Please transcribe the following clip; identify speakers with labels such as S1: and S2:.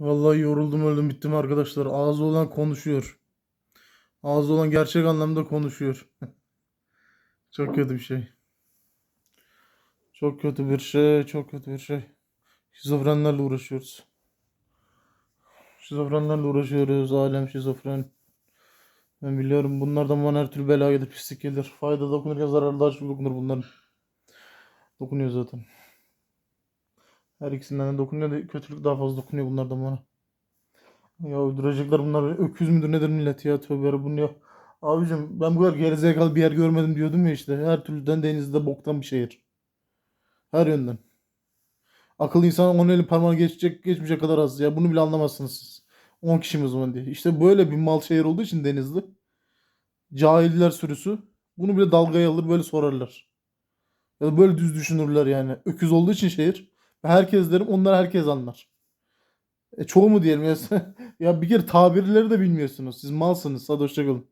S1: Vallahi yoruldum öldüm bittim arkadaşlar. Ağzı olan konuşuyor. Ağzı olan gerçek anlamda konuşuyor. Çok kötü bir şey. Çok kötü bir şey. Çok kötü bir şey. Şizofrenlerle uğraşıyoruz. Şizofrenlerle uğraşıyoruz. Alem şizofren. Ben biliyorum bunlardan bana her türlü bela gelir, pislik gelir. Fayda dokunurken zararlı daha çok dokunur bunların. Dokunuyor zaten. Her ikisinden de dokunuyor da kötülük daha fazla dokunuyor bunlardan bana. Ya öldürecekler bunlar. Öküz müdür nedir millet ya tövbe yarabbim ya. Abicim ben bu kadar gerizekalı bir yer görmedim diyordum ya işte. Her türlüden denizde boktan bir şehir. Her yönden. Akıllı insan onun elin parmağını geçecek geçmeyecek kadar az. Ya bunu bile anlamazsınız siz. 10 kişi mi o zaman diye. İşte böyle bir mal şehir olduğu için Denizli. Cahiller sürüsü. Bunu bile dalgaya alır böyle sorarlar. Ya da böyle düz düşünürler yani. Öküz olduğu için şehir. Herkes derim onlar herkes anlar. E çoğu mu diyelim ya. ya bir kere tabirleri de bilmiyorsunuz. Siz malsınız. Hadi hoşçakalın.